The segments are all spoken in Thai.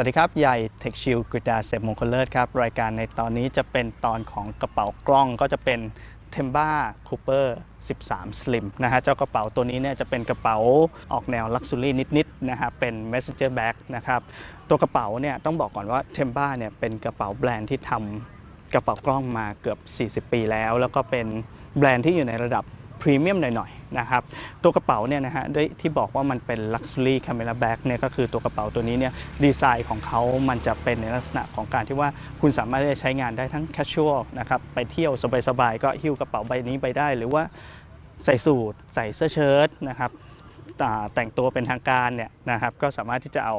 วัสดีครับ ใหญ่ Tech Shield กฤษดาเสพมงคลเลิศครับ รายการในตอนนี้จะเป็นตอนของกระเป๋ากล้องก็จะเป็น Temba Cooper 13 Slim นะฮะ เจ้ากระเป๋าตัวนี้เนี่ยจะเป็นกระเป๋าออกแนว Luxury นิดๆนะฮะ เป็น Messenger Bag นะครับ ตัวกระเป๋าเนี่ยต้องบอกก่อนว่า Temba เนี่ยเป็นกระเป๋าแบรนด์ที่ทำกระเป๋ากล้องมาเกือบ 40 ปีแล้ว แล้วก็เป็นแบรนด์ที่อยู่ในระดับ พรีเมียมหน่อยๆนะครับตัวกระเป๋าเนี่ยนะฮะด้วยที่บอกว่ามันเป็น Luxury Camera Bag เนี่ยก็คือตัวกระเป๋าตัวนี้เนี่ยดีไซน์ของเขามันจะเป็นในลักษณะของการที่ว่าคุณสามารถที่จะใช้งานได้ทั้ง casual นะครับไปเที่ยวสบายๆก็หิ้วกระเป๋าใบนี้ไปได้ หรือว่าใส่สูทใส่เสื้อเชิ้ตนะครับแต่งตัวเป็นทางการเนี่ยนะครับก็สามารถที่จะเอา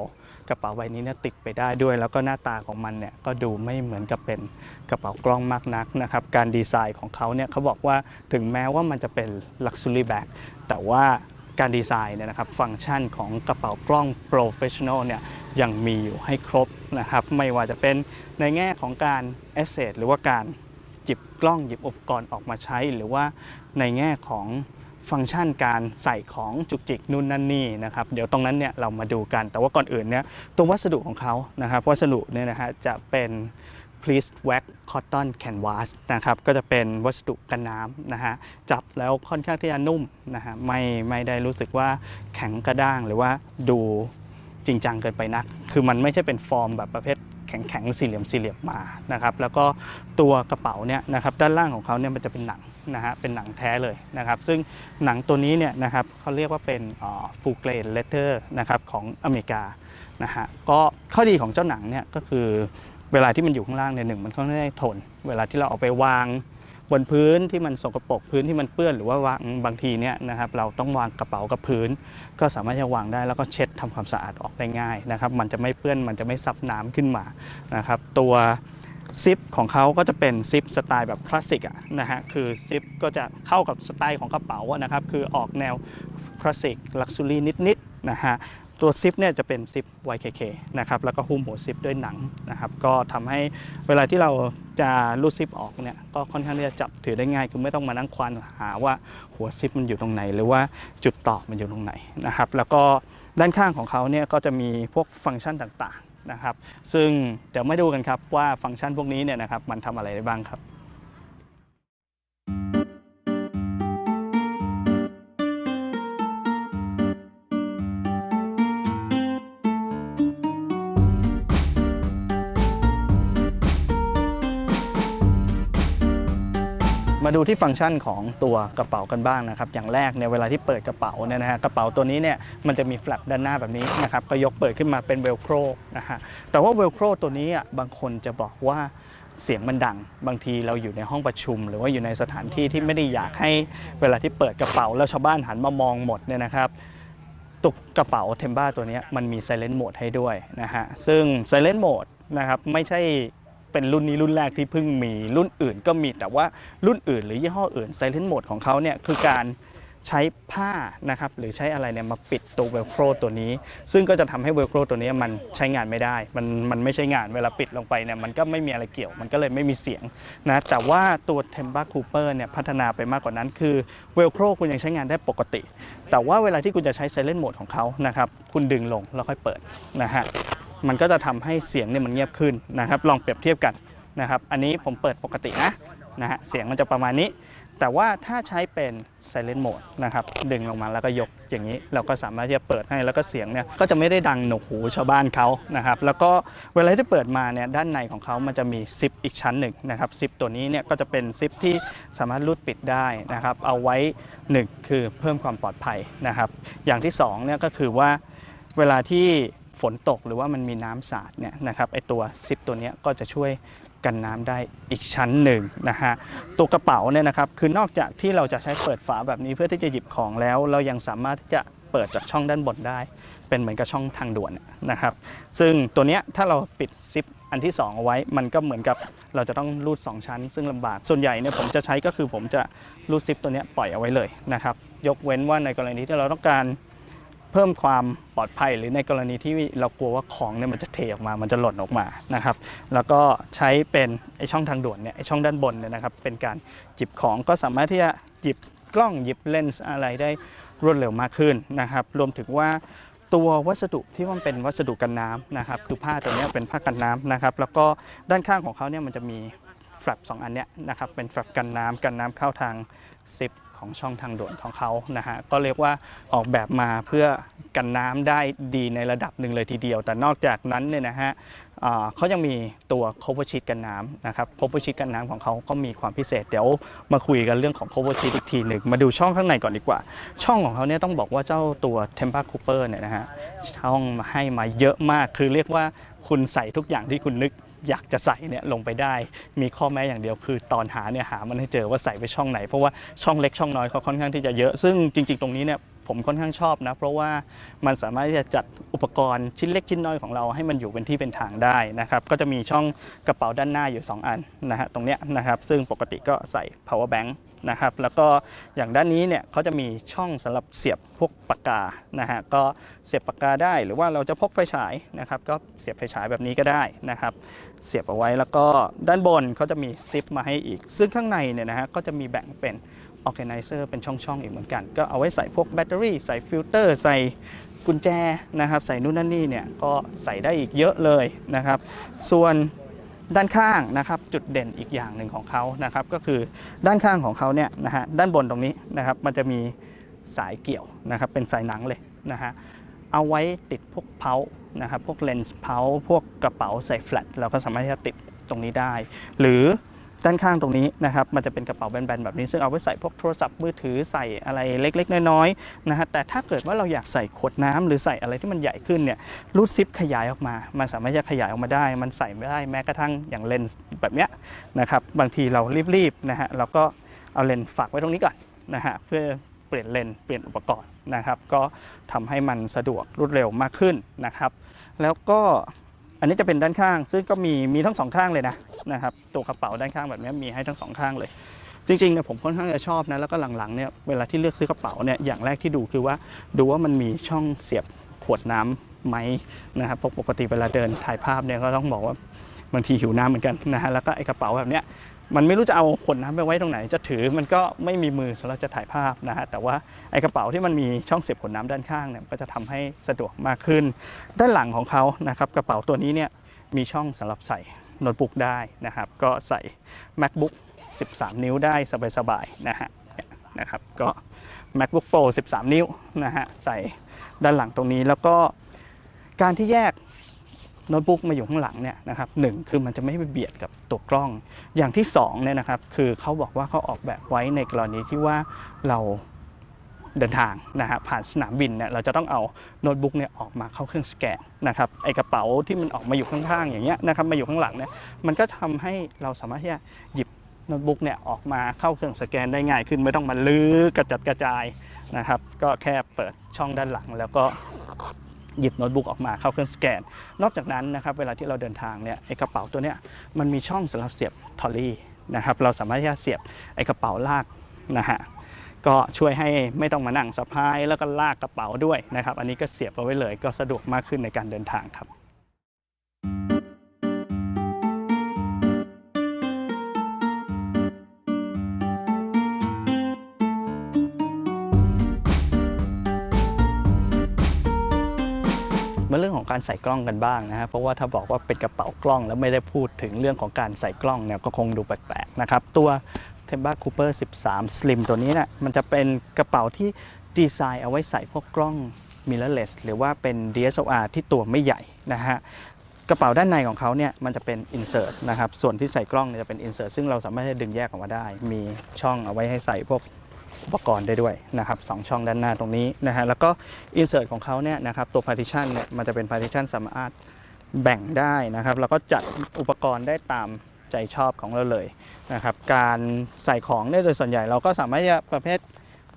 กระเป๋าใบนี้เนี่ยติดไปได้ด้วย แล้วก็หน้าตาของมันเนี่ยก็ดูไม่เหมือนกับเป็นกระเป๋ากล้องมากนักนะครับ การดีไซน์ของเขาเนี่ยเขาบอกว่าถึงแม้ว่ามันจะเป็น Luxury Bag แต่ว่าการดีไซน์เนี่ยนะครับฟังก์ชันของกระเป๋ากล้อง Professional เนี่ยยังมีอยู่ให้ครบนะครับ ไม่ว่าจะเป็นในแง่ของการ Asset หรือว่าการหยิบกล้องหยิบอุปกรณ์ออกมาใช้ หรือว่าในแง่ของ ฟังก์ชันการใส่ของจุกจิกนู่นนั่นนี่นะครับเดี๋ยวตรงนั้นเนี่ยเรามาดูกัน แต่ว่าก่อนอื่นเนี่ยตัววัสดุของเขานะครับวัสดุเนี่ยนะฮะจะเป็น please wax cotton canvas นะครับก็จะเป็นวัสดุกันน้ำนะฮะจับแล้วค่อนข้างที่จะนุ่มนะฮะไม่ไม่ได้รู้สึกว่าแข็งกระด้างหรือว่าดูจริงจังเกินไปนัก คือมันไม่ใช่เป็นฟอร์มแบบประเภท แข็งๆสี่เหลี่ยมสี่เหลี่ยมมานะครับแล้วก็ตัวกระเป๋าเนี่ยนะครับด้านล่างของเขาเนี่ยมันจะเป็นหนังนะฮะเป็นหนังแท้เลยนะครับซึ่งหนังตัวนี้เนี่ยนะครับเขาเรียกว่าเป็นฟูเกรนเลเตอร์นะครับของอเมริกานะฮะก็ข้อดีของเจ้าหนังเนี่ยก็คือเวลาที่มันอยู่ข้างล่างเนี่ยหนึ่งมันค่อนข้างได้ทน เวลาที่เราเอาไปวาง บนพื้นที่มันสกปรกพื้นที่มันเปื้อนหรือว่าวางบางทีเนี่ยนะครับเราต้องวางกระเป๋ากับพื้น ก็สามารถจะวางได้แล้วก็เช็ดทำความสะอาดออกได้ง่ายนะครับมันจะไม่เปื้อนมันจะไม่ซับน้ำขึ้นมานะครับตัวซิปของเขาก็จะเป็นซิปสไตล์แบบคลาสสิกอะนะฮะคือซิปก็จะเข้ากับสไตล์ของกระเป๋านะครับคือออกแนวคลาสสิกลักซ์ r y นิดๆนะฮะ ตัวซิปเนี่ยจะเป็นซิป YKK นะครับแล้วก็หุ้มหัวซิปด้วยหนังนะครับก็ทำให้เวลาที่เราจะรูดซิปออกเนี่ยก็ค่อนข้างที่จะจับถือได้ง่าย คือไม่ต้องมานั่งควานหาว่าหัวซิปมันอยู่ตรงไหน หรือว่าจุดต่อมันอยู่ตรงไหนนะครับแล้วก็ด้านข้างของเขาเนี่ยก็จะมีพวกฟังก์ชันต่างๆนะครับซึ่งเดี๋ยวมาดูกันครับว่าฟังก์ชันพวกนี้เนี่ยนะครับมันทำอะไรได้บ้างครับ มาดูที่ฟังก์ชันของตัวกระเป๋ากันบ้างนะครับ อย่างแรกเนี่ยเวลาที่เปิดกระเป๋าเนี่ยนะฮะกระเป๋าตัวนี้เนี่ยมันจะมีแฟลปด้านหน้าแบบนี้นะครับก็ยกเปิดขึ้นมาเป็นเวลโครนะฮะแต่ว่าเวลโครตัวนี้อะบางคนจะบอกว่าเสียงมันดัง บางทีเราอยู่ในห้องประชุม หรือว่าอยู่ในสถานที่ที่ไม่ได้อยากให้เวลาที่เปิดกระเป๋าแล้วชาวบ้านหันมามองหมดเนี่ยนะครับตุกกระเป๋าเทมบ้าตัวนี้มันมี Silent Mode ให้ด้วยนะฮะซึ่ง Silent Mode นะครับไม่ใช่ เป็นรุ่นนี้รุ่นแรกที่เพิ่งมีรุ่นอื่นก็มีแต่ว่ารุ่นอื่นหรือยี่ห้ออื่น Silent Mode ของเขาเนี่ยคือการ ใช้ผ้านะครับหรือใช้อะไรเนี่ยมาปิดตัวเวลโครตัวนี้ ซึ่งก็จะทำให้เวลโครตัวนี้มันใช้งานไม่ได้ มันมันไม่ใช้งานเวลาปิดลงไปเนี่ยมันก็ไม่มีอะไรเกี่ยวมันก็เลยไม่มีเสียงนะแต่ว่าตัว Temba Cooper เนี่ยพัฒนาไปมากกว่านั้น คือเวลโครคุณยังใช้งานได้ปกติ แต่ว่าเวลาที่คุณจะใช้ Silent Mode ของเขานะครับคุณดึงลงแล้วค่อยเปิดนะฮะมันก็จะทำให้เสียงเนี่ยมันเงียบขึ้นนะครับลองเปรียบเทียบกันนะครับอันนี้ผมเปิดปกตินะนะฮะเสียงมันจะประมาณนี้ แต่ว่าถ้าใช้เป็น Silent Mode นะครับ ดึงลงมาแล้วก็ยกอย่างนี้ เราก็สามารถที่จะเปิดให้แล้วก็เสียงเนี่ยก็จะไม่ได้ดังหนวกหูชาวบ้านเขานะครับ แล้วก็เวลาที่เปิดมาเนี่ยด้านในของเขามันจะมีซิปอีกชั้นหนึ่งนะครับซิปตัวนี้เนี่ยก็จะเป็นซิปที่สามารถรูดปิดได้นะครับ เอาไว้หนึ่งคือเพิ่มความปลอดภัยนะครับ อย่างที่สองเนี่ยก็คือว่าเวลาที่ฝนตกหรือว่ามันมีน้ำสาดเนี่ยนะครับไอตัวซิปตัวนี้ก็จะช่วย กันน้ำได้อีกชั้นหนึ่งนะฮะตัวกระเป๋าเนี่ยนะครับคือนอกจากที่เราจะใช้เปิดฝาแบบนี้เพื่อที่จะหยิบของแล้ว เรายังสามารถที่จะเปิดจากช่องด้านบนได้ เป็นเหมือนกับช่องทางด่วนนะครับ ซึ่งตัวเนี้ยถ้าเราปิดซิปอันที่ 2 เอาไว้ มันก็เหมือนกับเราจะต้องรูด 2 ชั้น ซึ่งลำบาก ส่วนใหญ่เนี่ยผมจะใช้ก็คือผมจะรูดซิปตัวเนี้ยปล่อยเอาไว้เลยนะครับ ยกเว้นว่าในกรณีที่เราต้องการ เพิ่มความปลอดภัย หรือในกรณีที่เรากลัวว่าของเนี่ยมันจะเทออกมา มันจะหล่นออกมานะครับ แล้วก็ใช้เป็นไอช่องทางด่วนเนี่ยไอช่องด้านบนเนี่ยนะครับ เป็นการหยิบของก็สามารถที่จะหยิบกล้องหยิบเลนส์อะไรได้รวดเร็วมากขึ้นนะครับ รวมถึงว่าตัววัสดุที่มันเป็นวัสดุกันน้ำนะครับ คือผ้าตัวนี้เป็นผ้ากันน้ำนะครับ แล้วก็ด้านข้างของเขาเนี่ยมันจะมีแฟลปสองอันเนี้ยนะครับ เป็นแฟลปกันน้ำกันน้ำเข้าทางซิป ของช่องทางด่วนของเขานะฮะก็เรียกว่าออกแบบมาเพื่อกันน้ำได้ดีในระดับหนึ่งเลยทีเดียว แต่นอกจากนั้นเนี่ยนะฮะเขายังมีตัว cover sheet กันน้ำนะครับ cover sheet กันน้ำของเขาก็มีความพิเศษ เดี๋ยวมาคุยกันเรื่องของ cover sheet อีกทีหนึ่งมาดูช่องข้างในก่อนดีกว่า ช่องของเขาเนี่ยต้องบอกว่าเจ้าตัว Tempa Cooper เนี่ยนะฮะช่องมาให้มาเยอะมากคือเรียกว่าคุณใส่ทุกอย่างที่คุณนึก อยากจะใส่เนี่ยลงไปได้ มีข้อแม้อย่างเดียวคือตอนหาเนี่ยหามันให้เจอว่าใส่ไปช่องไหน เพราะว่าช่องเล็กช่องน้อยเขาค่อนข้างที่จะเยอะ ซึ่งจริง ๆ ตรงนี้เนี่ย ผมค่อนข้างชอบนะ เพราะว่ามันสามารถที่จะจัดอุปกรณ์ชิ้นเล็กชิ้นน้อยของเราให้มันอยู่เป็นที่เป็นทางได้นะครับก็จะมีช่องกระเป๋าด้านหน้าอยู่ 2 อันนะฮะตรงเนี้ยนะครับซึ่งปกติก็ใส่ power bank นะครับแล้วก็อย่างด้านนี้เนี่ยเขาจะมีช่องสำหรับเสียบพวกปากกานะฮะก็เสียบปากกาได้หรือว่าเราจะพกไฟฉายนะครับก็เสียบไฟฉายแบบนี้ก็ได้นะครับเสียบเอาไว้แล้วก็ด้านบนเขาจะมีซิปมาให้อีก ซึ่งข้างในเนี่ยนะฮะก็จะมีแบ่งเป็น organizer เป็นช่องๆอีกเหมือนกัน ก็เอาไว้ใส่พวกแบตเตอรี่ใส่ฟิลเตอร์ใส่กุญแจนะครับใส่นู่นนั่นนี่เนี่ยก็ใส่ได้อีกเยอะเลยนะครับ ส่วนด้านข้างนะครับจุดเด่นอีกอย่างหนึ่งของเขานะครับก็คือด้านข้างของเขาเนี่ยนะฮะด้านบนตรงนี้นะครับมันจะมีสายเกี่ยวนะครับเป็นสายหนังเลยนะฮะเอาไว้ติดพวกเพานะครับพวกเลนส์เพาพวกกระเป๋าใส่แฟลตเราก็สามารถที่จะติดตรงนี้ได้ หรือ ด้านข้างตรงนี้นะครับมันจะเป็นกระเป๋าแบนๆแบบนี้ ซึ่งเอาไว้ใส่พวกโทรศัพท์มือถือใส่อะไรเล็กๆ น้อยๆนะฮะแต่ถ้าเกิดว่าเราอยากใส่ขวดน้ำหรือใส่อะไรที่มันใหญ่ขึ้นเนี่ยรูดซิปขยายออกมา มันสามารถจะขยายออกมาได้ มันใส่ไม่ได้แม้กระทั่งอย่างเลนส์แบบเนี้ยนะครับบางทีเรารีบๆนะฮะเราก็เอาเลนส์ฝากไว้ตรงนี้ก่อนนะฮะเพื่อเปลี่ยนเลนส์เปลี่ยนอุปกรณ์นะครับ ก็ทำให้มันสะดวกรวดเร็วมากขึ้นนะครับ แล้วก็ อันนี้จะเป็นด้านข้าง ซึ่งก็มีมีทั้งสองข้างเลยนะนะครับตัวกระเป๋าด้านข้างแบบนี้มีให้ทั้งสองข้างเลย จริงๆเนี่ยผมค่อนข้างจะชอบนะแล้วก็หลังๆเนี่ยเวลาที่เลือกซื้อกระเป๋าเนี่ยอย่างแรกที่ดูคือว่าดูว่ามันมีช่องเสียบขวดน้ำไหมนะครับปกติเวลาเดินถ่ายภาพเนี่ยก็ต้องบอกว่าบางทีหิวน้ำเหมือนกันนะฮะแล้วก็ไอ้กระเป๋าแบบเนี้ย มันไม่รู้จะเอาขวดน้ำไปไว้ตรงไหน จะถือมันก็ไม่มีมือสำหรับจะถ่ายภาพนะฮะแต่ว่าไอ้กระเป๋าที่มันมีช่องเสียบขวดน้ำด้านข้างเนี่ยก็จะทำให้สะดวกมากขึ้น ด้านหลังของเขานะครับกระเป๋าตัวนี้เนี่ยมีช่องสำหรับใส่โน้ตบุ๊กได้นะครับ ก็ใส่ macbook 13 นิ้วได้สบายๆนะฮะเนี่ยนะครับก็ macbook pro 13 นิ้วนะฮะใส่ด้านหลังตรงนี้แล้วก็การที่แยก โน้ตบุ๊กมาอยู่ข้างหลังเนี่ยนะครับหนึ่งคือมันจะไม่ไปเบียดกับตัวกล้อง อย่างที่สองเนี่ยนะครับคือเขาบอกว่าเขาออกแบบไว้ในกรณีที่ว่าเราเดินทางนะฮะผ่านสนามบินเนี่ยเราจะต้องเอาโน้ตบุ๊กเนี่ยออกมาเข้าเครื่องสแกนนะครับไอกระเป๋าที่มันออกมาอยู่ข้างๆอย่างเงี้ยนะครับมาอยู่ข้างหลังเนี่ยมันก็ทำให้เราสามารถที่จะหยิบโน้ตบุ๊กเนี่ยออกมาเข้าเครื่องสแกนได้ง่ายขึ้นไม่ต้องมาลื้อกระจัดกระจายนะครับ ก็แค่เปิดช่องด้านหลังแล้วก็ หยิบโน้ตบุ๊กออกมาเข้าเครื่องสแกน นอกจากนั้นนะครับเวลาที่เราเดินทางเนี่ยไอกระเป๋าตัวเนี้ยมันมีช่องสำหรับเสียบทอลลี่นะครับเราสามารถที่จะเสียบไอกระเป๋าลากนะฮะก็ช่วยให้ไม่ต้องมานั่งสะพายแล้วก็ลากกระเป๋าด้วยนะครับอันนี้ก็เสียบเอาไว้เลยก็สะดวกมากขึ้นในการเดินทางครับ การใส่กล้องกันบ้างนะฮะเพราะว่าถ้าบอกว่าเป็นกระเป๋ากล้อง แล้วไม่ได้พูดถึงเรื่องของการใส่กล้องเนี่ยก็คงดูแปลกๆนะครับตัว t e m b a Cooper 13 Slim ตัวนี้เนะี่ยมันจะเป็นกระเป๋าที่ดีไซน์เอาไว้ใส่พวกกล้อง mirrorless หรือว่าเป็น DSLR ที่ตัวไม่ใหญ่นะฮะกระเป๋าด้านในของเขาเนี่ยมันจะเป็น insert นะครับส่วนที่ใส่กล้องเนี่ยจะเป็น insert ซึ่งเราสามารถที่จะดึงแยกออกมาได้ มีช่องเอาไว้ให้ใส่พวก อุปกรณ์ได้ด้วยนะครับสองช่องด้านหน้าตรงนี้นะฮะแล้วก็ insert ของเขาเนี่ยนะครับตัว partition เนี่ยมันจะเป็น partition สามารถแบ่งได้นะครับ แล้วก็จัดอุปกรณ์ได้ตามใจชอบของเราเลยนะครับ การใส่ของเนี่ยโดยส่วนใหญ่เราก็สามารถจะประเภท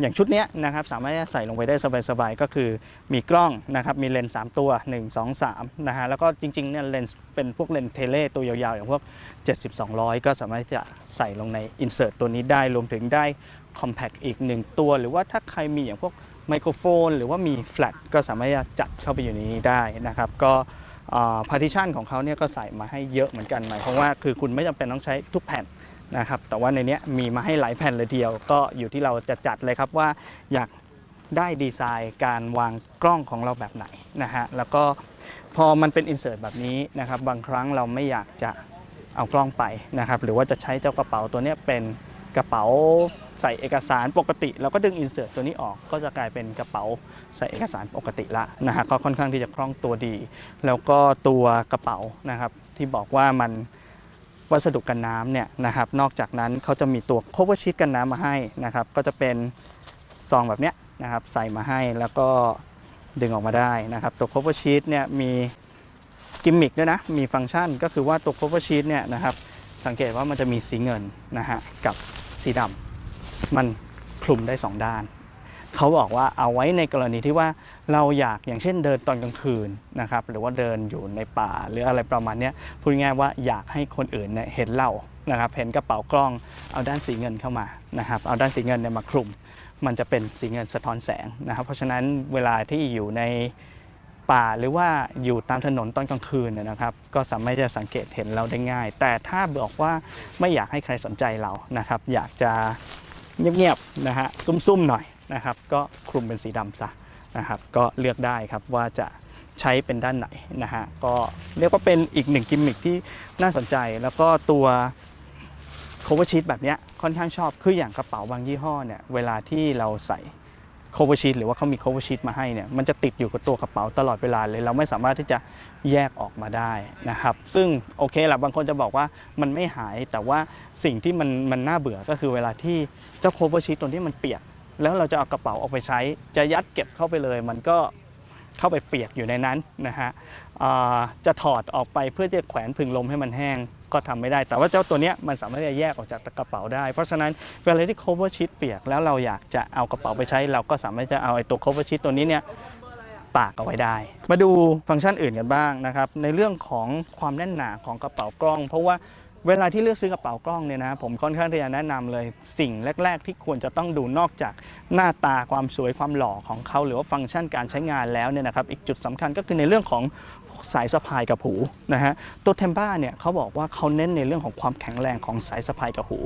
อย่างชุดนี้นะครับสามารถจะใส่ลงไปได้สบายๆก็คือมีกล้องนะครับมีเลนส์3ตัว 1 2 3นะฮะแล้วก็จริงๆเนี่ยเลนส์เป็นพวกเลนส์เทเลตัวยาวๆ อย่างพวก 70 200 ก็สามารถจะใส่ลงใน Insert ตัวนี้ได้รวมถึงได้ Compact อีก1ตัว หรือว่าถ้าใครมีอย่างพวกไมโครโฟน หรือว่ามีแฟลชก็สามารถจะจัดเข้าไปอยู่ในนี้ได้นะครับ ก็พาร์ติชันของเขาเนี่ยก็ใส่มาให้เยอะเหมือนกันหมายความว่าคือคุณไม่จำเป็นต้องใช้ทุกแผ่นนะครับ แต่ว่าในนี้มีมาให้หลายแผ่นเลยเดียว ก็อยู่ที่เราจะจัดเลยครับว่าอยากได้ดีไซน์การวางกล้องของเราแบบไหนนะฮะแล้วก็พอมันเป็นอินเสิร์ตแบบนี้นะครับ บางครั้งเราไม่อยากจะเอากล้องไปนะครับ หรือว่าจะใช้เจ้ากระเป๋าตัวเนี้ยเป็นกระเป๋า ใส่เอกสารปกติเราก็ดึงอินเสิร์ตตัวนี้ออกก็จะกลายเป็นกระเป๋าใส่เอกสารปกติละนะฮะก็ค่อนข้างที่จะคล่องตัวดี แล้วก็ตัวกระเป๋านะครับที่บอกว่ามันวัสดุกันน้ำเนี่ยนะครับนอกจากนั้นเขาจะมีตัว cover sheet กันน้ำมาให้นะครับก็จะเป็นซองแบบเนี้ยนะครับใส่มาให้แล้วก็ดึงออกมาได้นะครับตัว cover sheet เนี่ยมีกิมมิคด้วยนะมีฟังก์ชันก็คือว่าตัว cover sheet เนี่ยนะครับสังเกตว่ามันจะมีสีเงินนะฮะกับสีดำ มันคลุมได้สองด้าน เขาบอกว่าเอาไว้ในกรณีที่ว่าเราอยากอย่างเช่นเดินตอนกลางคืนนะครับหรือว่าเดินอยู่ในป่าหรืออะไรประมาณนี้พูดง่ายว่าอยากให้คนอื่นเนี่ยเห็นเรานะครับเห็นกระเป๋ากล้องเอาด้านสีเงินเข้ามานะครับเอาด้านสีเงินเนี่ยมาคลุม มันจะเป็นสีเงินสะท้อนแสงนะครับเพราะฉะนั้นเวลาที่อยู่ในป่าหรือว่าอยู่ตามถนนตอนกลางคืนนะครับก็สามารถจะสังเกตเห็นเราได้ง่าย แต่ถ้าบอกว่าไม่อยากให้ใครสนใจเรานะครับอยากจะ เงียบๆนะฮะซุ่มๆหน่อยนะครับ ก็คลุมเป็นสีดำซะนะครับ ก็เลือกได้ครับว่าจะใช้เป็นด้านไหนนะฮะก็เรียกว่าเป็นอีกหนึ่งกิมมิคที่น่าสนใจ แล้วก็ตัว cover sheet แบบเนี้ยค่อนข้างชอบคืออย่างกระเป๋าบางยี่ห้อเนี่ยเวลาที่เราใส่ cover sheet หรือว่าเขามี cover sheet มาให้เนี่ยมันจะติดอยู่กับตัวกระเป๋าตลอดเวลาเลย เราไม่สามารถที่จะแยกออกมาได้นะครับ ซึ่งโอเคแหละบางคนจะบอกว่ามันไม่หาย แต่ว่าสิ่งที่มันมันน่าเบื่อก็คือเวลาที่เจ้า cover sheet ตัวนี้มันเปียก แล้วเราจะเอากระเป๋าออกไปใช้ จะยัดเก็บเข้าไปเลย มันก็เข้าไปเปียกอยู่ในนั้นนะฮะจะถอดออกไปเพื่อจะแขวนพึงลมให้มันแห้ง ก็ทำไม่ได้ แต่ว่าเจ้าตัวเนี้ยมันสามารถจะแยกออกจากกระเป๋าได้ เพราะฉะนั้นเวลาที่ cover sheet เปียกแล้วเราอยากจะเอากระเป๋าไปใช้ เราก็สามารถจะเอาไอ้ตัว cover sheet ตัวนี้เนี่ยตากเอาไว้ได้ มาดูฟังก์ชันอื่นกันบ้างนะครับ ในเรื่องของความแน่นหนาของกระเป๋ากล้อง เพราะว่าเวลาที่เลือกซื้อกระเป๋ากล้องเนี่ยนะผมค่อนข้างที่จะแนะนำเลยสิ่งแรก ๆ ที่ควรจะต้องดูนอกจากหน้าตาความสวยความหล่อของเขา หรือว่าฟังก์ชันการใช้งานแล้วเนี่ยนะครับ อีกจุดสำคัญก็คือในเรื่องของ สายสะพายกับหูนะฮะตัวเทมบ้าเนี่ยเขาบอกว่าเขาเน้นในเรื่องของความแข็งแรงของสายสะพายกับหู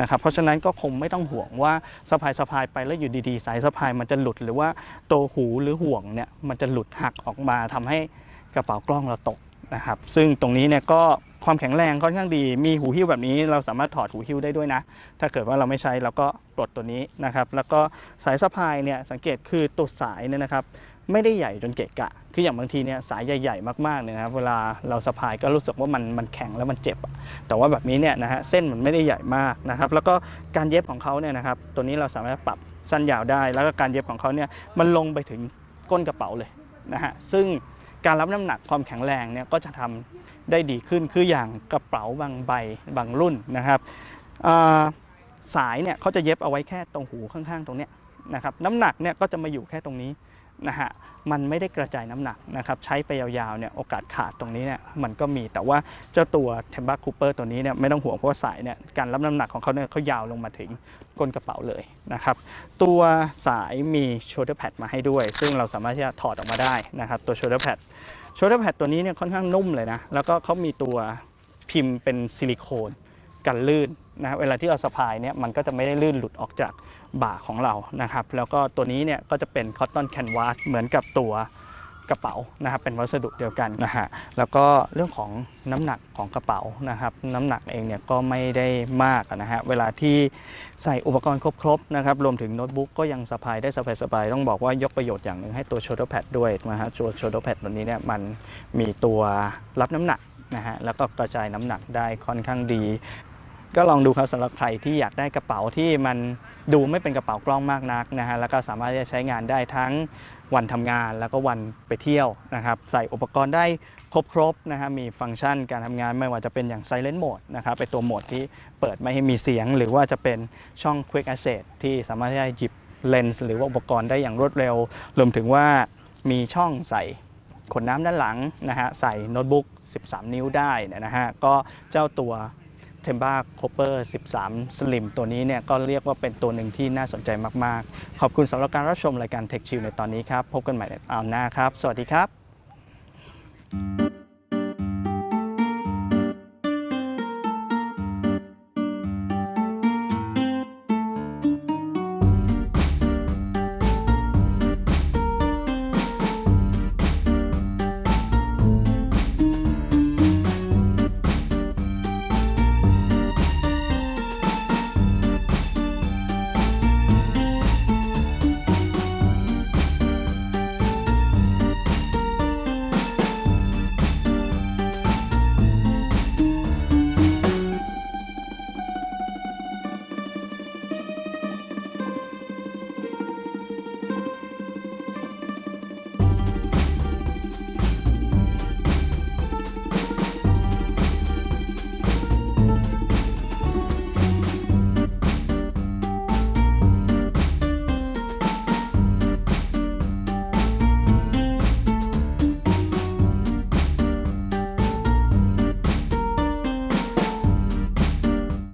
นะครับเพราะฉะนั้นก็คงไม่ต้องห่วงว่าสะพายสะพายไปแล้วอยู่ดีๆ สายสะพายมันจะหลุดหรือว่าตัวหูหรือห่วงเนี่ยมันจะหลุดหักออกมาทำให้กระเป๋ากล้องเราตกนะครับซึ่งตรงนี้เนี่ยก็ความแข็งแรงค่อนข้างดี มีหูหิ้วแบบนี้เราสามารถถอดหูหิ้วได้ด้วยนะ ถ้าเกิดว่าเราไม่ใช้เราก็ปลดตัวนี้นะครับ แล้วก็สายสะพายเนี่ยสังเกตคือตัวสายเนี่ยนะครับ ไม่ได้ใหญ่จนเกะกะ คืออย่างบางทีเนี่ยสายใหญ่ๆมากๆเนี่ยนะครับเวลาเราสะพายก็รู้สึกว่ามันมันแข็งแล้วมันเจ็บ แต่ว่าแบบนี้เนี่ยนะฮะเส้นมันไม่ได้ใหญ่มากนะครับ แล้วก็การเย็บของเขาเนี่ยนะครับตัวนี้เราสามารถปรับสั้นยาวได้ แล้วก็การเย็บของเขาเนี่ยมันลงไปถึงก้นกระเป๋าเลยนะฮะซึ่งการรับน้ำหนักความแข็งแรงเนี่ยก็จะทำได้ดีขึ้นคืออย่างกระเป๋าบางใบบางรุ่นนะครับสายเนี่ยเขาจะเย็บเอาไว้แค่ตรงหูข้างๆ ตรงเนี้ยนะครับน้ำหนักเนี่ยก็จะมาอยู่แค่ตรงนี้ นะฮะมันไม่ได้กระจายน้ำหนักนะครับใช้ไปยาวๆเนี่ยโอกาสขาดตรงนี้เนี่ยมันก็มีแต่ว่าเจ้าตัว t e m b a Cooper ตัวนี้เนี่ยไม่ต้องห่วงเพราะว่าสายเนี่ยการรับน้ำหนักของเขาเนี่ยเขายาวลงมาถึงก้นกระเป๋าเลยนะครับตัวสายมี shoulder pad มาให้ด้วย ซึ่งเราสามารถที่จะถอดออกมาได้นะครับตัว shoulder pad shoulder pad ตัวนี้เนี่ยค่อนข้างนุ่มเลยนะแล้วก็เขามีตัวพิมพ์เป็นซิลิโคนกันลื่นนะเวลาที่เราสะพายเนี่ยมันก็จะไม่ได้ลื่นหลุดออกจาก บ่าของเรานะครับ แล้วก็ตัวนี้เนี่ยก็จะเป็นคอตตอนแคนวาสเหมือนกับตัวกระเป๋านะครับเป็นวัสดุเดียวกันนะฮะแล้วก็เรื่องของน้ำหนักของกระเป๋านะครับน้ำหนักเองเนี่ยก็ไม่ได้มากนะฮะเวลาที่ใส่อุปกรณ์ครบๆนะครับรวมถึงโน้ตบุ๊กก็ยังสะพายได้สบายๆต้องบอกว่ายกประโยชน์อย่างหนึ่งให้ตัว shoulder pad ด้วยนะฮะตัว shoulder pad ตัวนี้เนี่ยมันมีตัวรับน้ำหนักนะฮะแล้วก็กระจายน้ำหนักได้ค่อนข้างดี ก็ลองดูครับสำหรับใครที่อยากได้กระเป๋าที่มันดูไม่เป็นกระเป๋ากล้องมากนักนะฮะแล้วก็สามารถที่จะใช้งานได้ทั้งวันทำงานแล้วก็วันไปเที่ยวนะครับ ใส่อุปกรณ์ได้ครบๆนะฮะมีฟังก์ชันการทำงานไม่ว่าจะเป็นอย่าง Silent Mode นะครับเป็นตัวโหมดที่เปิดไม่ให้มีเสียง หรือว่าจะเป็นช่อง Quick Access ที่สามารถที่จะหยิบเลนส์หรือว่าอุปกรณ์ได้อย่างรวดเร็ว รวมถึงว่ามีช่องใส่ขนน้ำด้านหลังนะฮะใส่โน้ตบุ๊ก 13 นิ้วได้นะฮะก็เจ้าตัว t e m b a Copper 13 Slim ตัวนี้เนี่ยก็เรียกว่าเป็นตัวหนึ่งที่น่าสนใจมาก ๆ ขอบคุณสำหรับการรับชมรายการ Tech Chill ในตอนนี้ครับ พบกันใหม่ในคราหน้าครับ สวัสดีครับ